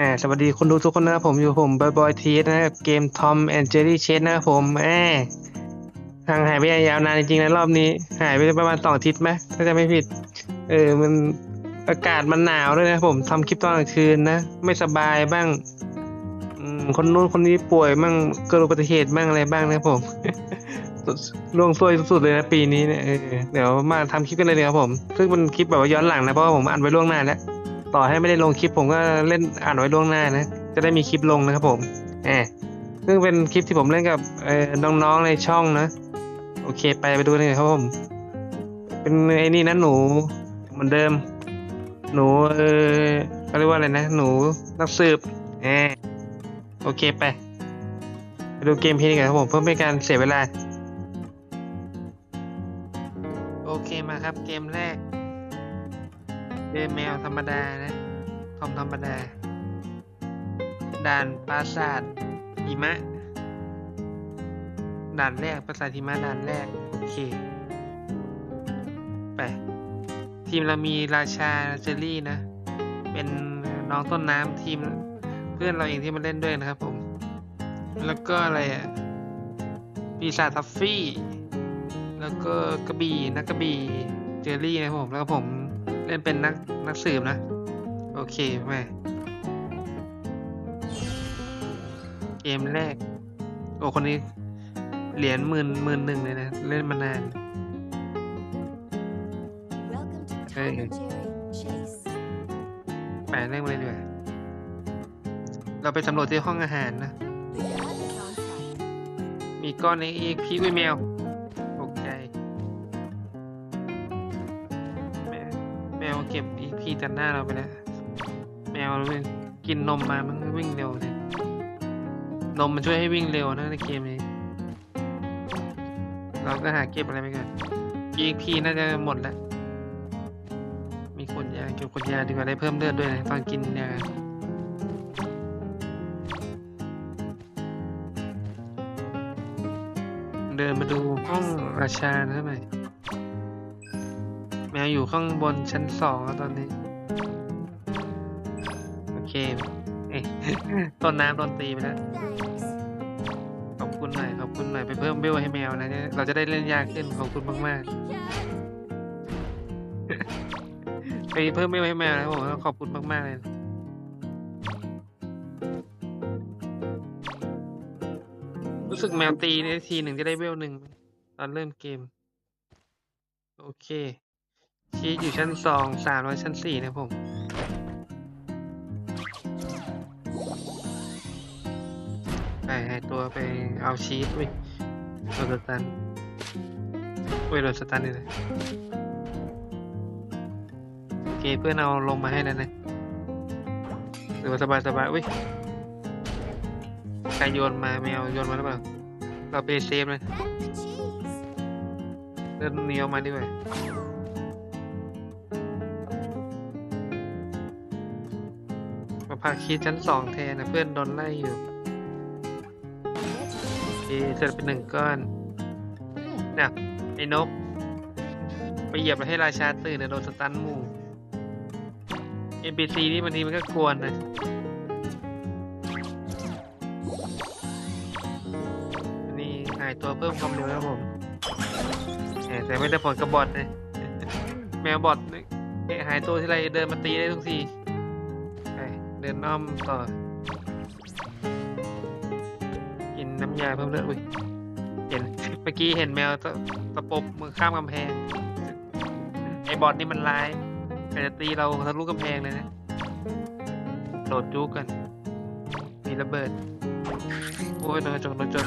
อ่าสวัสดีคนดูทุกคนนะครับผมอยู่ผมบอยบอยทีนะครับเกมทอมแอนเจอรี่เชนนะครับผมแอบห่างหายไปยาวนานจริงๆนะรอบนี้ หายไปประมาณสองอาทิตย์ไหมถ้าจะไม่ผิด เออมันอากาศมันหนาวด้วยนะผมทำคลิปตอนกลางคืนนะ ไม่สบายบ้างคนนู้นคนนี้ป่วยบ้างเกิดอุบัติเหตุบ้างอะไรบ้างนะผมล่วงซวยสุดๆเลยนะปีนี้เนี่ยเดี๋ยวมาทำคลิปกันเลยนะครับผม ซึ่งเป็นคลิปแบบว่าย้อนหลังนะเพราะว่าผมอัดไว้ล่วงหน้าแล้ว ต่อให้ไม่ได้ลงคลิปผมก็เล่นอ่านไว้ล่วงหน้านะ จะได้มีคลิปลงนะครับผมแหมซึ่งเป็นคลิปที่ผมเล่นกับน้องๆในช่องนะ โอเคไปไปดูเลยครับผม เป็นไอ้นี่นะหนูเหมือนเดิม หนูเออเขาเรียกว่าอะไรนะ หนูนักสืบแหมโอเคไปไปดูเกมเพลย์กันครับผมเพื่อไม่ให้การเสียเวลา โอเคมาครับเกมแรก เดนแมวธรรมดานะทอมธรรมดา ด่านปราสาทหิมะ ด่านแรกปราสาทหิมะด่านแรก โอเคไปทีมเรามีราชาเจอรี่นะ เป็นน้องต้นน้ำทีมเพื่อนเราเองที่มาเล่นด้วยนะครับผม แล้วก็อะไรอะปีศาจทัฟฟี่ แล้วก็กระบี่นักกระบี่เจอรี่นะครับผม แล้วก็ผม เล่นเป็นนักนักสืบนะ โอเคแม่เกมแรก โอ้คนนี้เหรียญหมื่นหมื่นหนึ่งเลยนะ เล่นมานาน Welcome to Hey. Tom and Jerry Chase. แปลเรื่องมาเลยดีกว่าเราไปสำรวจที่ห้องอาหารนะ The lab is on site. มีก้อนในอีกพีกุ้ยแมวีจันหน้าเราไปแล้ว แมวมันกินนมมามันวิ่งเร็วเลยนมมันช่วยให้วิ่งเร็วนะในเกมนี้ เราก็หาเก็บอะไรไปก่อน EXP น่าจะหมดแล้ว มีคนยาเก็บคนยาดีกว่าได้เพิ่มเลือดด้วยนะตอนกินยาเดินมาดูห้องราชานะทำไมแมวอยู่ข้างบนชั้นสองแล้วตอนนี้ เคเอ้ยต้นน้ำโดนตีไปแล้ว Thanks. ขอบคุณหน่อยขอบคุณหน่อยไปเพิ่มเบลให้แมวนะเนี่ยเราจะได้เล่นยากขึ้นขอบคุณมากๆไปเพิ่มเบลให้แมวนะผมต้องขอบคุณมากๆเลยรู้สึกแมวตีในทีหนึ่งจะได้เวลหนึ่งตอนเริ่มเกม โอเคชีสอยู่ชั้นสองสามแล้วชั้นสี่นะครับผม ไปให้ตัวไปเอาชีสอุ้ยโดนสตันอุ้ยโดนสตันนี่เลยโอเคเพื่อนเอาลงมาให้แล้วนะหรือว่าสบายสบายอุ้ยใครโยนมาแมวโยนมาหรือเปล่าเราไปเซฟเลยเดินหนีออกมาดีกว่ามาพาคีชั้นสองแทนนะเพื่อนโดนไล่อยู่ สร็จเป็นหนึ่งก้อนเนี่ยไอ้นก ไปเหยียบแล้วให้ราชาตื่นนะโดนสตันหมู่ NPC นี่บางทีมันก็กวนนะอันนี้หายตัวเพิ่มความเร็วครับผมแหมแต่ไม่ได้ผลกับบอทนะแมวบอทนี่เอ๊ะหายตัวที่ไรเดินมาตีได้ทุกทีไปเดินอ้อมต่อ น้ำยาเพิ่มเลือดอุ้ยเห็นเมื่อกี้เห็นแมวตะตะปบมือข้ามกำแพง ไอ้บอทนี่มันร้ายแต่จะตีเราทะลุกำแพงเลยนะโดดจุกกัน มีระเบิด โอ้ยโดนจกโดนจก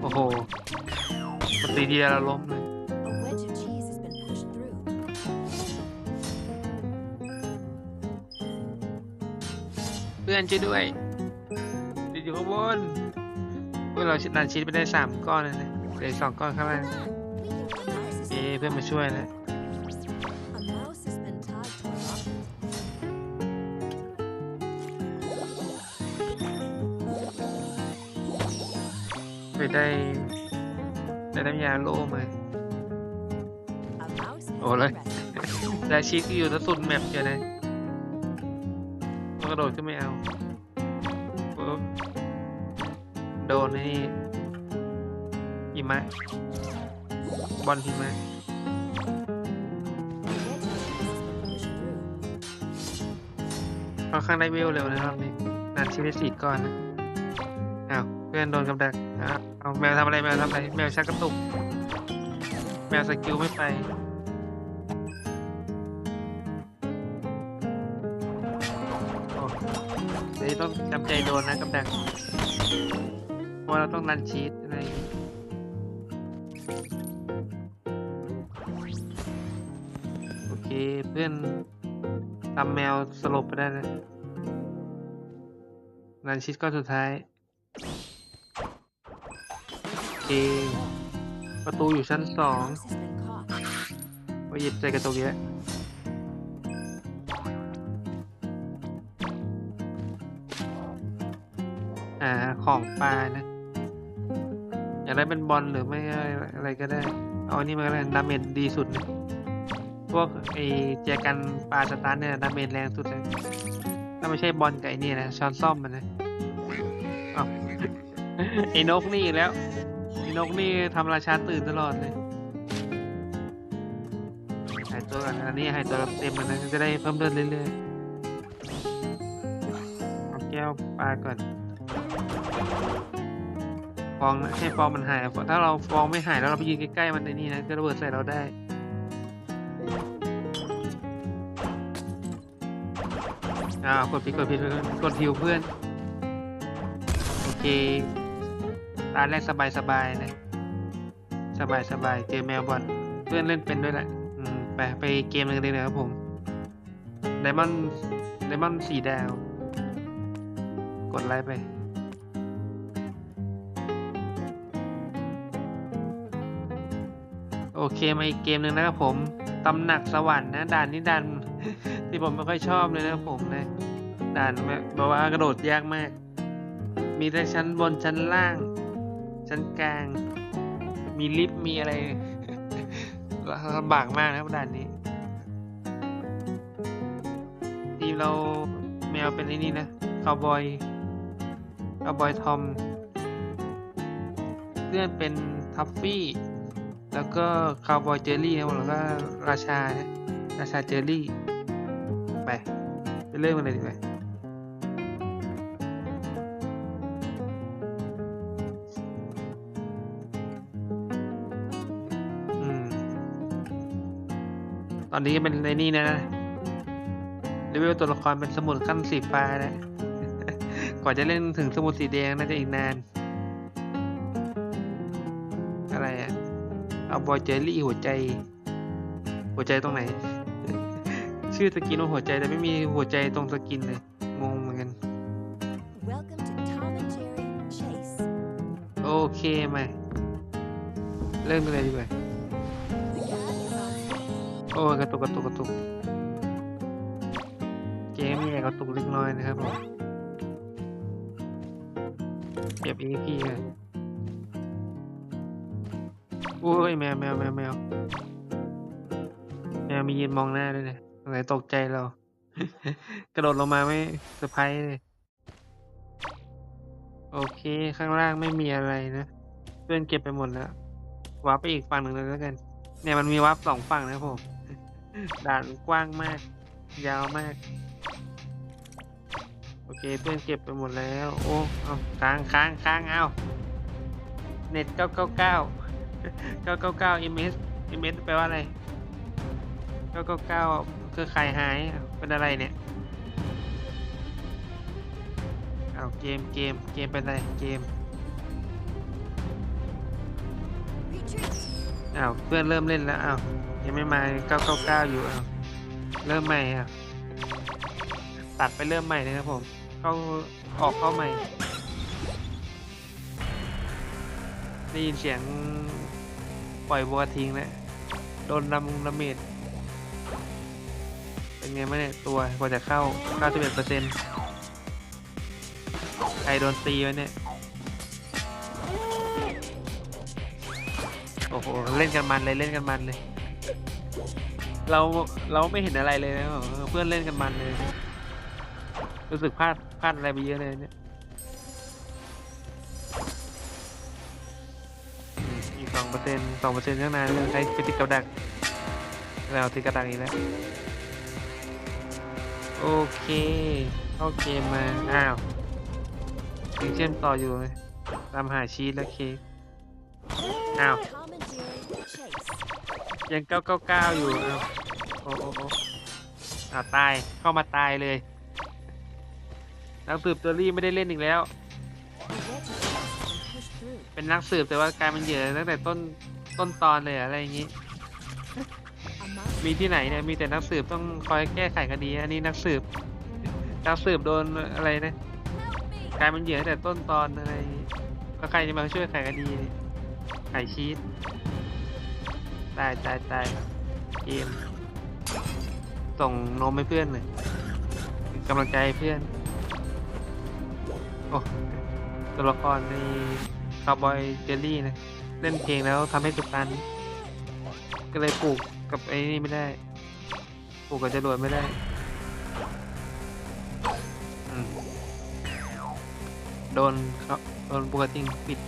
โอ้โหมันตีทีเดียเราล้มเลยเพื่อนช่วยด้วยติดอยู่ข้างบน พวกเราดันชีสไปได้สามก้อนเลยนะเหลือสองก้อนข้างล่างเอ้เพื่อนมาช่วยแล้วไปได้ได้น้ำยาโล่มา A mouse has Oh, been like- rescued. ได้ชีสที่อยู่ที่สุดแมปเจอเลยมันระโดดขึ้นไม่เอา นให้หิมะบอลหิมะ Anti-cheese has been pushed through. ค่อนข้างได้วิวเร็วนะครับนี่นานชีวิตสี่ก้อนนะอ้าวเพื่อนโดนกับดักอ้าวเอาแมวทำอะไรแมวทำอะไรแมวชักกระตุก แมวสกิลไม่ไปโอ้ต้องจำใจโดนนะกับดัก เพราะเราต้องรันชีตอะไรอย่างงี้โอเคเพื่อนทำแมวสลบไปได้แล้วรันชีตก็สุดท้ายโอเคประตูอยู่ชั้นสอง Mouse has been caught. ว่าหยิบใจกระตุกเยอะอ่าของปลานะ อยากได้เป็นบอลหรือไม่อะไระไรก็ได้ เอาอันนี้มาก็ได้ดาเมจดีสุด พวกไอแจกันปลาสตาร์เนี่ยดาเมจแรงสุดเลยถ้าไม่ใช่บอลกับไอ้นี่นะช้อนซ่อมมันนะเอไอ้นกนี่อีกแล้วไอ้นกนี่ทำราชาตื่นตลอดเลยหายตัวก่อนอันนี้หายตัวเต็มแล้วนะจะได้เพิ่มเลือดเรื่อยๆเอาแก้วปลาก่อน องนะให้ฟองมันหายถ้าเราฟองไม่หายแล้วเราไปยืนใกล้ๆมันในนี่นะจะระเบิดใส่เราได้อ้าวกดผิดกดผิดกดฮิวเพื่อนโอเคตาแรกสบายๆนะสบายๆเจอแมวบอลเพื่อนเล่นเป็นด้วยแหละอืมไปไปเกมหนึงเลยนะครับผมไดมอนไดมอนสี่ดาว กดไลค์ไป เคมาอีกเกมหนึ่งนะครับผมตำหนักสวรรค์นะด่านนี้ด่านที่ผมไม่ค่อยชอบเลยนะครับผมนะด่านแบบว่ากระโดดยากมาก มีแต่ชั้นบนชั้นล่าง ชั้นกลาง มีลิฟต์มีอะไรลำบากมากนะครับด่านนี้ทีมเราแมวเป็นไอ้นี่นะคาวบอยคาวบอยทอมเพื่อนเป็นทัฟฟี่ แล้วก็คาวบอยเจอรี่นะแล้วก็ราชานะราชาเจอรี่ ไป ไปเริ่มกันเลยดีกว่าอืมตอนนี้เป็นในนี่นะเลเวลตัวละครเป็นสมุดขั้นสีฟ้านะ กว่าจะเล่นถึงสมุดสีแดงน่าจะอีกนาน บอยเจอรี่หัวใจ หัวใจตรงไหน ชื่อสกินว่าหัวใจแต่ไม่มีหัวใจตรงสกินเลยงงเหมือนกัน Welcome to Tom and Jerry Chase. โอเคมาเริ่มกันเลยดีกว่า The cat is on โอ้ยกระตุกกระตุกกระตุกเกมมีแอบกระตุกเล็กน้อยนะครับผมเก็บ EP กันโอ้ยแมวแมวแมวแมวแมวมียืนมองหน้าด้วยเนะอะไรตกใจเรา กระโดดลงมาไม่เซอร์ไพรส์เลย โอเคข้างล่างไม่มีอะไรนะ เพื่อนเก็บไปหมดแล้ววาร์ปไปอีกฝั่งหนึ่งเลยแล้วกัน เนี่ยมันมีวาร์ปสองฝั่งนะผมด่านกว้างมาก ยาวมาก โอเคเพื่อนเก็บไปหมดแล้ว โอ้เอาค้างค้างค้างเอาเน็ตเก้าเก้าเก้า เก้าเก้าเก้า ms ms แปลว่าอะไรเก้าเก้าเก้าคือใครหาย เป็นอะไรเนี่ย เอาเกม เกม เกมเป็นอะไร เกม retreat. อ้าวเพื่อนเริ่มเล่นแล้วอ้าวยังไม่มาเก้าเก้าเก้าอยู่อ้าวเริ่มใหม่อะตัดไปเริ่มใหม่นะครับผม เข้าออกเข้าใหม่ ได้ยินเสียง ปล่อยบัวทิ้งแล้วโดนดำดาเมจเป็นไงบ้างเนี่ยตัวกว่าจะเข้า 91เปอร์เซ็นต์ใครโดนตีไวะเนี่ย โอ้โห เล่นกันมันเลยเล่นกันมันเลย เราเราไม่เห็นอะไรเลยนะเพื่อนเล่นกันมันเลย รู้สึกพลาดพลาดอะไรไปเยอะเลยเนี่ย ซ็นต์สองเปอร์เซ็นต์ข้างในใช้ไปติดกับดักแล้วติดกับดักอีกแล้วโอเคเข้าเกมมา อ้าวยังเชื่อมต่ออยู่ตามหาชีสและเค้กอ้าวยังเก้าเก้าเก้าอยู่อ้าวโอ้โอ้โอ้อ้าวตายเข้ามาตายเลยนักสืบตัวรี่ไม่ได้เล่นอีกแล้ว เป็นนักสืบแต่ว่ากลายเป็นเหยื่อตั้งแต่ต้นต้นตอนเลยอะไรอย่างงี้ มีที่ไหนเนี่ยมีแต่นักสืบต้องคอยแก้ไขคดี อันนี้นักสืบ นักสืบโดนอะไรนะกลายเป็นเหยื่อตั้งแต่ต้นตอนอะไรก็ใครจะมาช่วยไขคดีไขชีสตายตายตายเกมส่งนมให้เพื่อนหน่อยกำลังใจเพื่อน โอ้ตัวละครใน คาร์บอยเจลลี่นะ เล่นเพลงแล้วทำให้ตุกตัน ก็เลยปลูกกับไอ้นี่ไม่ได้ปลูกกับจรวดไม่ได้โดนเขาโดนปกติงปิด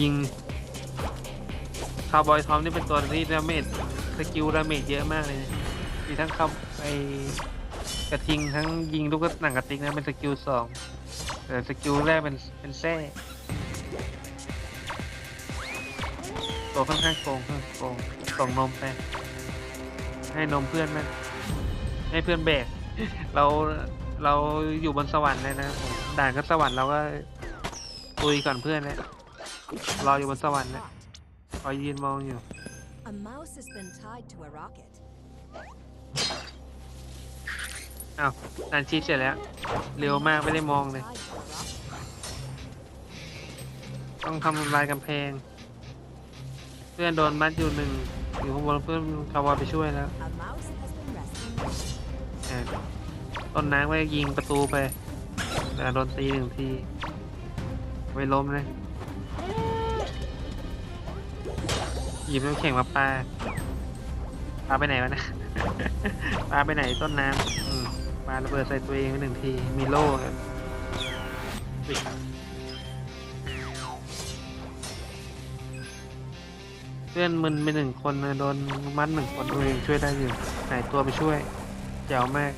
ยิงคาวบอยทอมนี่เป็นตัวที่ดาเมจ สกิลดาเมจเยอะมากเลยมีทั้งคำไอกระทิงทั้งยิงลูกหนังกระติกนะเป็นสกิลสองแต่สกิลแรกเป็นเป็นแท้ตัวค่อนข้างโกงค่อนข้างโกงส่งนมไปให้นมเพื่อนไหมให้เพื่อนแบกเราเราอยู่บนสวรรค์เลยนะด่านก็สวรรค์เราก็ตุยก่อนเพื่อนแล้วรออยู่บนสวรรค์นะคอยยืนมองอยู่ A mouse has been tied to a rocket. อ้าวนันชีพเสร็จแล้ว เร็วมากไม่ได้มองเลย Tied to a rocket. ต้องทำลายกำแพง เพื่อนโดนมัดอยู่หนึ่งอยู่ข้างบนเพื่อนคาวาไปช่วยแล้ว A mouse has been rescued. อะต้นน้ำก็ยิงประตูไปแต่โดนตีหนึ่งทีไม่ล้มเลย หยิบน้ำแข็งมาปาปาไปไหนวะนะ ปาไปไหนต้นน้ำมปาระเบิดใส่ตัวเองไปหนึ่งที มีโล่ครับเพื่อนมึนไปหนึ่งคนนะโดนมัดหนึ่งคนตัวเองช่วยได้อยู่หายตัวไปช่วยแจ๋วมาก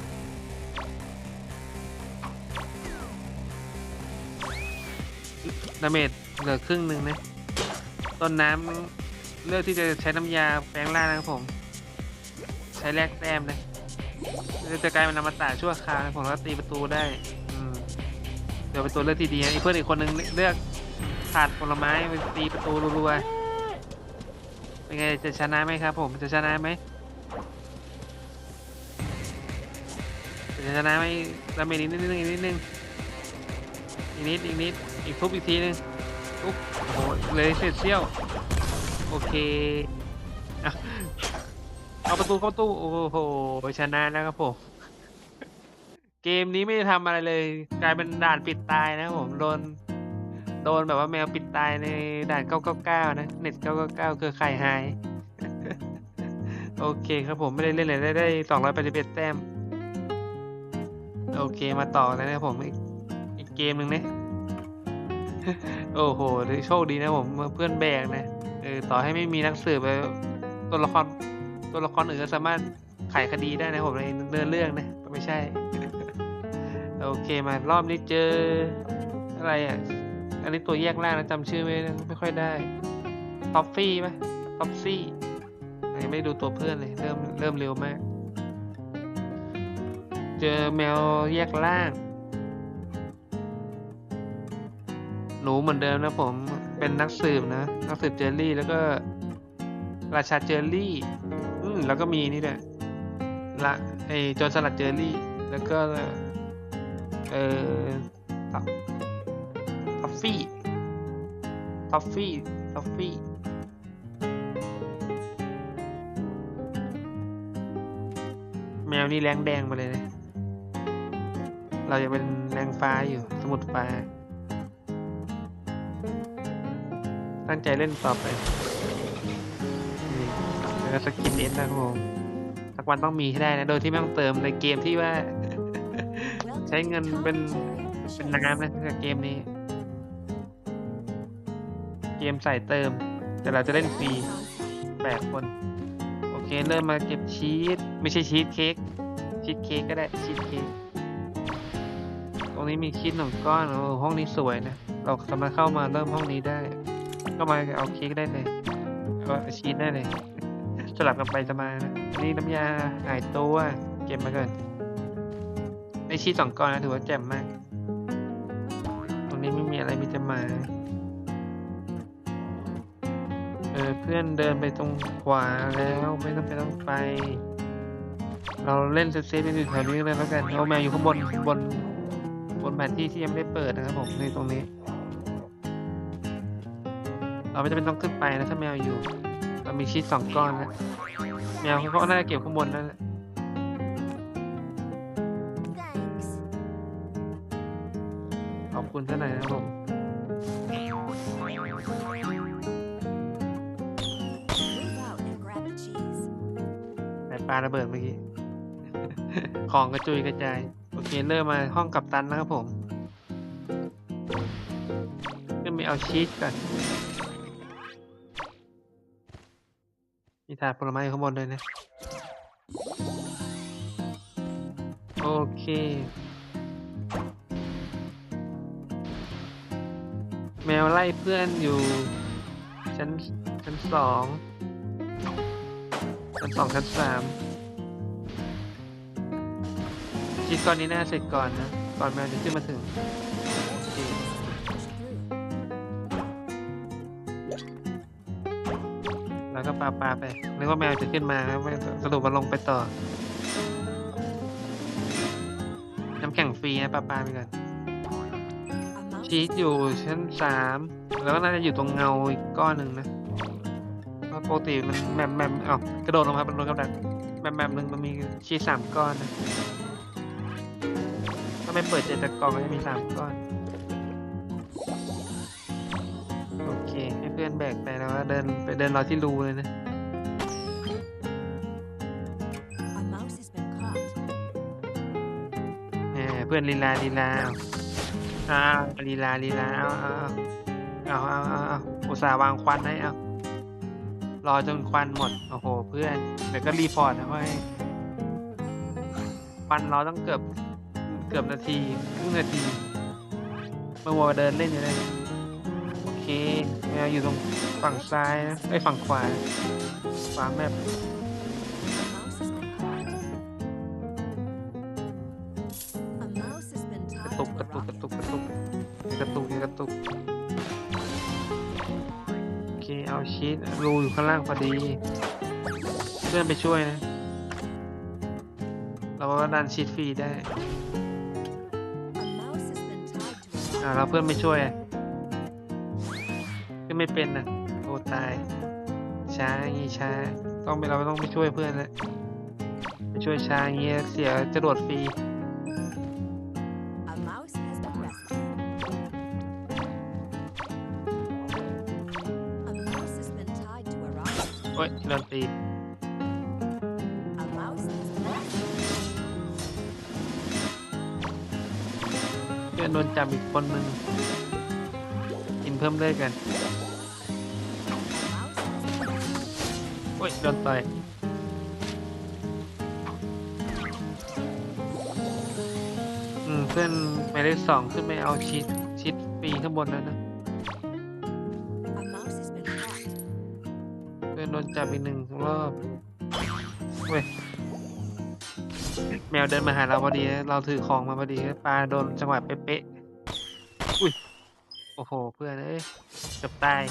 ดาเมจเหลือครึ่งหนึ่งนะ ต้นน้ำ เลือกที่จะใช้น้ำยาแปลงร่างนะครับผม ใช้แลกแต้มนะจะกลายเป็นอมตะชั่วคราวนะผมแล้วตีประตูได้อเดี๋ยวเป็นตัวเลือกที่ดีอีเพื่อนอีกคนนึงเลือกถาดผลไม้ไปตีประตูรัวๆเป็นไงจะชนะไหมครับผมจะชนะไหมจะชนะไหมดาเมจอีกนิดนึงอีกนิดนึงอีกนิดอีกนิดอีกทุบอีกทีนึงทุบโอ้โหเลยเสร็จเซี่ยว โอเคเอาประตูเข้าประตูโอ้โห ชนะนะครับผม เกมนี้ไม่ได้ทำอะไรเลย กลายเป็นด่านปิดตายนะผมโดน โดนแบบว่าแมวปิดตายในด่าน 999 นะ เน็ต 999เครือข่หาย โอเคครับผมไม่ได้เล่นเลยได้ได้281แต้ม โอเคมาต่อเลยนะผมอีกอีกเกมหนึ่งนะ โอ้โหโชคดีนะผมเพื่อนแบกนะ เออต่อให้ไม่มีนักสืบตัวละครตัวละครอื่นก็สามารถไขคดีได้นะผมในเนื้อเรื่องนะไม่ใช่ โอเคมารอบนี้เจออะไรอะ อันนี้ตัวแยกล่างนะจำชื่อไม่ไม่ค่อยได้ท็อฟฟี่ไหมท็อฟซี่ไม่ดูตัวเพื่อนเลย เริ่มเริ่มเร็วมาก เจอแมวแยกล่าง หนูเหมือนเดิมนะผม เป็นนักสืบนะ นักสืบเจอรี่ แล้วก็ ราชาเจอรี่ อืมแล้วก็มีนี่แหละละไอโจรสลัดเจอรี่ แล้วก็ เออท็อฟท็อฟฟี่ท็อฟฟี่ท็อฟฟี่แมวนี่แรงแดงไปเลยนะ เราจะเป็นแรงฟ้าอยู่ สมุดฟ้า ตั้งใจเล่นต่อไปนี่แล้วสกินเอ็นนะครับผมสักวันต้องมีให้ได้นะ โดยที่ไม่ต้องเติมในเกมที่ว่า ใช้เงินเป็นเป็นน้ำนะกับเกมนี้ เกมใส่เติม แต่เราจะเล่นฟรีแปดคน โอเค เริ่มมาเก็บชีสไม่ใช่ชีสเค้กชีสเค้กก็ได้ชีสเค้กตรงนี้มีชีสหนึ่งก้อนโอ้ห้องนี้สวยนะ เราสามารถเข้ามาเริ่มห้องนี้ได้ ก็มาเอาเค้กได้เลยเอาชีสได้เลย สลับกันไปสมานะนี่น้ำยาหายตัวเก็บมาก่อนไอชีสสองก้อนนะถือว่าแจ่มมาก ตรงนี้ไม่มีอะไรมีแต่หมาเออเพื่อนเดินไปตรงขวาแล้วไม่ต้องไปต้องไป เราเล่นเซฟๆอยู่แถวนี้เลยแล้วกันเอาแมวอยู่ข้างบนบนบนแผนที่ที่ยังไม่ได้เปิดนะครับผมในตรงนี้ เราไม่จำเป็นต้องขึ้นไปนะถ้าแมวอยู่ เรามีชีสสองก้อนแล้วแมวเขาน่าจะเก็บข้างบนนั่นแหละขอบคุณท่านไหนนะผมแต่ปลาระเบิดเมื่อกี้ ของกระจุยกระจาย โอเคเริ่มมาห้องกับตันนะครับผมเริ่มไปเอาชีสก่อน ถาดผลไม้อยู่ข้างบนเลยนะ โอเค แมวไล่เพื่อนอยู่ ชั้น ชั้นสอง ชั้นสองชั้นสามชีสก้อนนี้น่าเสร็จก่อนนะ ก่อนแมวจะขึ้นมาถึง แล้วก็ปาปาไปนึกว่าแมวจะขึ้นมาครับไม่สรุปว่าลงไปต่อ น้ำแข็งฟรีนะปาปาไปก่อน A mouse ชีสอยู่ชั้นสามแล้วก็น่าจะอยู่ตรงเงาอีกก้อนหนึ่งนะเพราะปกติมันแมมแมมเอ้ากระโดดลงมาบนรถกระดักแมมแมมหนึ่งมันมีชีสสามก้อนนะถ้าไม่เปิดเจตกล่องก็จะมีสามก้อน บกไปแล้วก็เดินไปเดินรอที่รูเลยนะ A mouse has been caught. แหมเพื่อนลีลาลีลาอ้าวลีลาลีลาเอาเอาเอาเอาเอาเอาอุตส่าห์วางควันให้เอารอจนควันหมด โอ้โห เพื่อนเดี๋ยวก็รีพอร์ตนะว่าให้ควันรอต้องเกือบเกือบนาทีครึ่งนาทีเมื่อวัวเดินเล่นอยู่เลย เคแมวอยู่ตรงฝั่งซ้ายนะไอ้ฝั่งขวาขวาแมพกระตุกกระตุกกระตุกกระตุกกระตุกกระตุกโอเคเอาชีสรูอยู่ข้างล่างพอดีเพื่อนไปช่วยนะ เราก็ดันชีสฟรีได้อ่าเราเพื่อนไม่ช่วย เป็นนะโอ้ตาย ช้าอย่างงี้ช้า ต้องไปเราต้องไปช่วยเพื่อนแล้วไปช่วยช้าอย่างงี้เสียจรวดฟรี A mouse has been rescued. A mouse has been tied to a rocket. โอ้ยโดนตี A mouse has been rescued. เพื่อนโดนจับอีกคนหนึ่งกินเพิ่มเลยกัน rescued. โอ้ยโดนต่อยอืมเพื่อนหมายเลขสองขึ้นไปเอาชีสชีสฟรีข้างบนแล้วนะเพื่อนโดนจับอีกหนึ่งรอบเว้ยแมวเดินมาหาเราพอดีเราถือของมาพอดีปลาโดนจังหวะเป๊ะๆอุ้ยโอ้โหเพื่อนเอ้ยเกือบตาย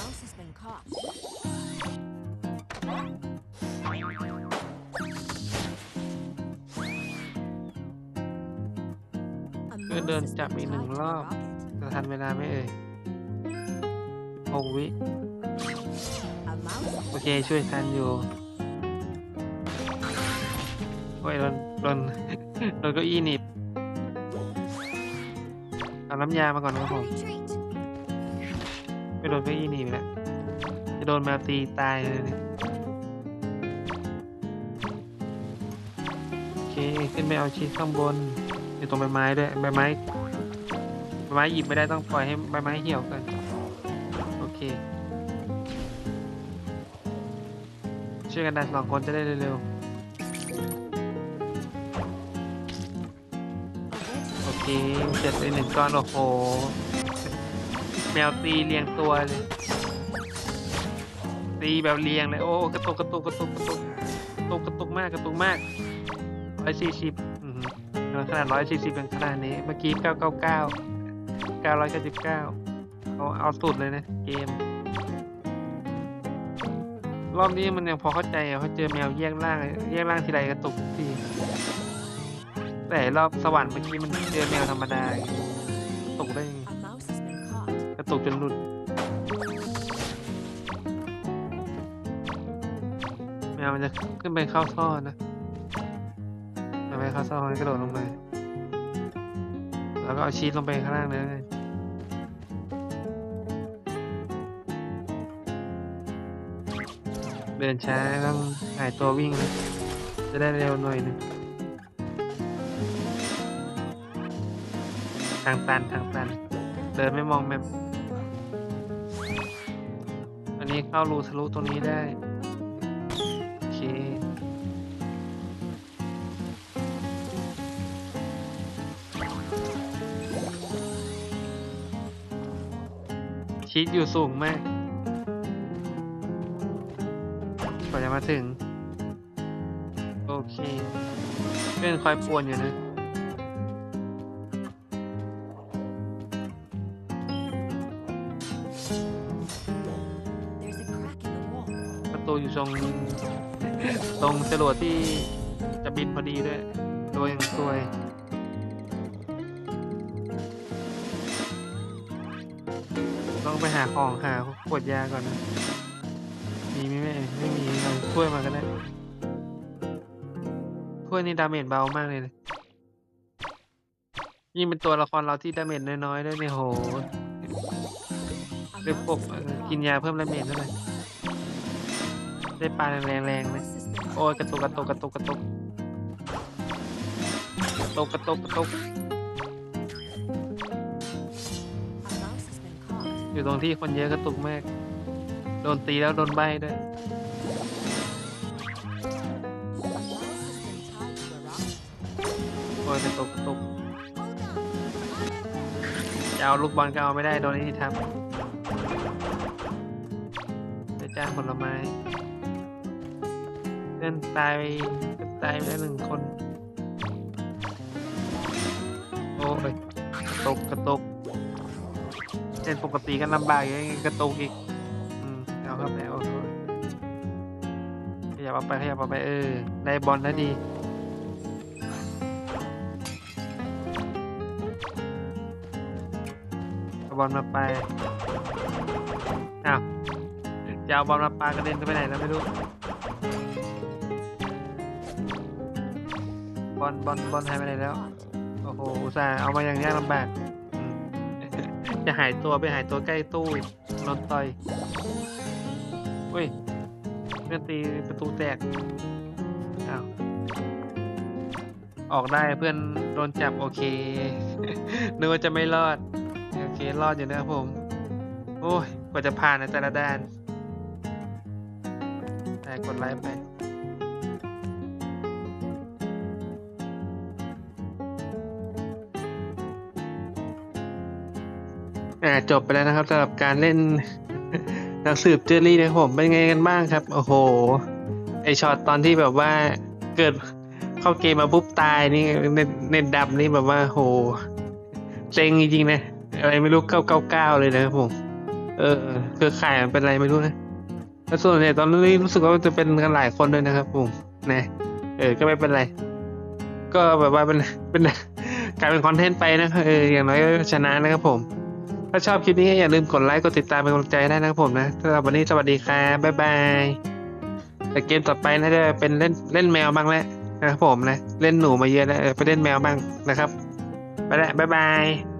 ดิน has จับ been อีกหนึ่ง tied to ร a อบ rocket. จะทันเวลาไหมเอ่ยหกวิ A mouse โอเคช่วยทันอยู่ โอ้ยโดนโดนโดนเก้าอี้หนีบเอาน้ำยามาก่อนนะครับผม retreat. ไม่โดนเก้าอี้หนีไปแล้วจะโดนแมวตีตายเลยเนี่ยโอเค ขึ้นไปเอาชีสข้างบน อยู่ตรงใบไม้ด้วยใบไม้ใบไม้หยิบไม่ได้ต้องปล่อยให้ใบไม้เหี่ยวก่อนโอเคช่วยกันดันสองคนจะได้เร็วๆโอเคเสร็จไปหนึ่งก้อนโอ้โหแมวตีเรียงตัวเลยตีแบบเรียงเลยโอ้กระตุกกระตุกกระตุกกระตุกกระตุกกระตุกมากกระตุกมากร้อยสี่สิบ ขนาดร้อยสี่สิบเป็นขนาดนี้ เมื่อกี้เก้าเก้าเก้าเก้าร้อยเก้าสิบเก้าเอาเอาสุดเลยนะ เกม รอบนี้มันยังพอเข้าใจอะเพราะเจอแมวแยกล่างแยกล่างทีไรกระตุกทุกทีแต่รอบสวรรค์เมื่อกี้มันเจอแมวธรรมดากระตุกได้ยังไง A mouse has been caught. กระตุกจนหลุดแมวมันจะขึ้นไปเข้าท่อนะทำไมเข้าท่อมันกระโดดลงไปแล้วก็เอาชีสลงไปข้างล่างเลยเดินช้าต้องหายตัววิ่งนะจะได้เร็วหน่อยหนึงทางตันทางตัน เดินไม่มองแมพอันนี้เข้ารูทะลุตรงนี้ได้ ชีสอยู่สูงมากกว่าจะมาถึง โอเคเพื่อนคอยป่วนอยู่นะประตูอยู่ตรงตรงจรวดที่จะบินพอดีด้วย โดยอย่างสวย ไปหาของหาขวดยาก่อนนะมีไหมไม่ไม่มีเอาถ้วยมาก็ได้ถ้วยนี่ดาเมจเบามากเลยนะยิ่งเป็นตัวละครเราที่ดาเมจน้อยๆด้วยเนี่ยโห A เรียก mouse พวก has เอ่ been อกินยาเพิ่มดาเมจด้วยได้ปลาแรงๆ A ไหม mouse has been โอ้ยกระตุกกระตุกกระตุกกระตุกกระตุกกระตุกกระตุก อยู่ตรงที่คนเยอะกระตุกมาก โดนตีแล้วโดนใบด้วย โอ้ยกระตุกกระตุกจะเอาลูกบอลก็เอาไม่ได้โดนไอ้นี่ทับไปจ้างผลไม้เพื่นตายไปตายไปแล้วหนึ่งคน โอ้ยกระตุกกระตุก เล่นปกติก็ลำบากอย่างนี้กระตุกอีกอืมเอาเข้าไปโอ้โหขยับเอาไปขยับเอาไปเออได้บอลแล้วดีเอาบอลมาไปอ้าวจะเอาบอลมาปากระเด็นไปไหนแล้วไม่รู้บอลบอลบอลหายไปไหนแล้ว โอ้โห อุตส่าห์เอามาอย่างยากลำบาก จะหายตัวไปหายตัวใกล้ตู้อีกโดนต่อยอุ้ยเพื่อนตีประตูแตกอ้าวออกได้เพื่อนโดนจับโอเคนึกว่าจะไม่รอด โอเค รอดอยู่นะครับผม โอ้ย กว่าจะผ่านในแต่ละด้านแต่กดไลค์ไป อ่าจบไปแล้วนะครับสำหรับการเล่นนักสืบเจอรี่นะผมเป็นไงกันบ้างครับ โอ้โห ไอช็อตตอนที่แบบว่าเกิดเข้าเกมมาปุ๊บตายนี่เน็ตเน็ตดับนี่แบบว่าโหเซ็งจริงๆนะ อะไรไม่รู้เก้าเก้าเก้าเลยนะครับผม เออเครือข่ายมันเป็นอะไรไม่รู้นะแล้วส่วนใหญ่ตอนนี้รู้สึกว่าจะเป็นกันหลายคนด้วยนะครับผมนะเออก็ไม่เป็นไร ก็แบบว่าเป็นเป็นกลายเป็นคอนเทนต์ไปนะเอออย่างน้อยก็ชนะนะครับผม ถ้าชอบคลิปนี้อย่าลืมกดไลค์กดติดตามเป็นกำลังใจได้นะครับผมนะสำหรับวันนี้สวัสดีครับบ๊ายบายแต่เกมต่อไปน่าจะเป็นเล่นเล่นแมวบ้างแหละนะครับผมนะ เล่นหนูมาเยอะแล้วไปเล่นแมวบ้างนะครับ ไปแล้วบ๊ายบาย